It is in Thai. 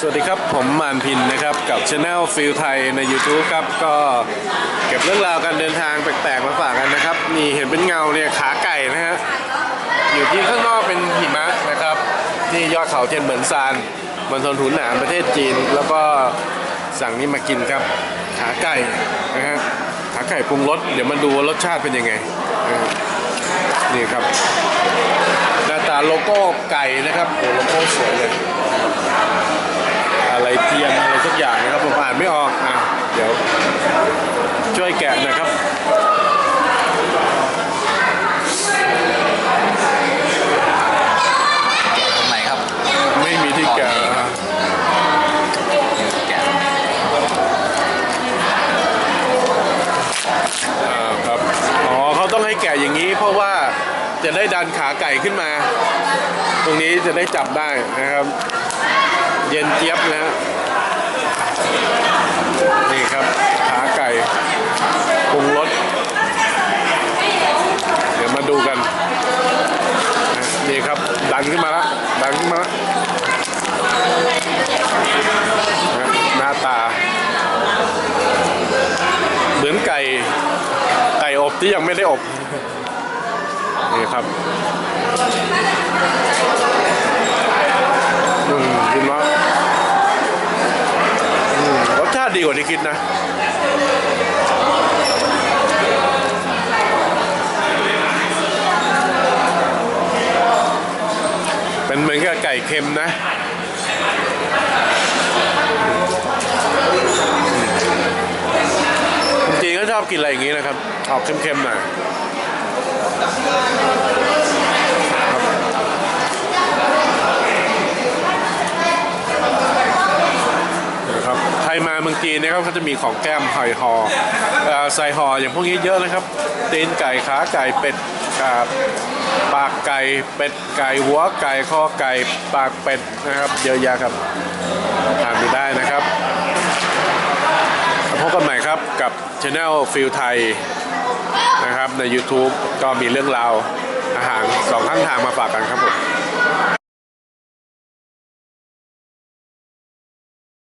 สวัสดีครับ ผมมานพินนะครับ กับช anel ฟิลไทยใน YouTube ครับ ก็เก็บเรื่องราวการเดินทางแปลกๆ มาฝากกันนะครับ นี่เห็นเป็นเงาเนี่ยขาไก่นะฮะอยู่ที่ข้างนอกเป็นหิมะนะครับ ที่ยอดเขาเทียนเหมือนซานมณฑลหูหนานประเทศจีน แล้วก็สั่งนี้มากินครับ ขาไก่นะฮะขาไก่ปรุงรสเดี๋ยวมาดูว่ารสชาติเป็นยังไงนี่ครับหน้าตาโลโก้ไก่นะครับโอ้โลโก้สวยเลย อะไรเทียนอะไรสักอย่างนะครับผมอ่านไม่ออกอะเดี๋ยว ช่วยแกะหน่อยครับตรงไหนครับ ไม่มีที่แกะอะแกะอ่าครับ อ๋อเขาต้องให้แกะอย่างนี้ เพราะว่าจะได้ดันขาไก่ขึ้นมา ตรงนี้จะได้จับได้นะครับ เย็นเจี๊ยบนะฮะนี่ครับขาไก่ปรุงรสเดี๋ยวมาดูกันนะนี่ครับดัน ขึ้นมาแล้วดันขึ้นมาแล้วนะหน้าตา เหมือนไก่ ไก่อบที่ยังไม่ได้อบ นี่ครับอืมกินว่าอืมรสชาติดีกว่าที่คิดนะ เป็นเหมือน ไก่เค็มนะ คนจีนก็ชอบกินอะไรอย่างนี้นะครับ ออกเค็มๆหน่อยนะครับใครมาเมืองจีนนี่ยครับเขาจะมีของแก้มหอยหออใส่หออย่างพวกนี้เยอะนะครับตีนไก่ขาไก่เป็ดครับ ปากไก่เป็ดไก่หัวไก่คอไก่ปากเป็ดนะครับเยอะแยะครับทานดูได้นะครับพบกันใหม่ครับกับช anel ฟิลไทยนะครับใน YouTube ก็มีเรื่องราวอาหารสองข้างทางมาฝากกันครับผม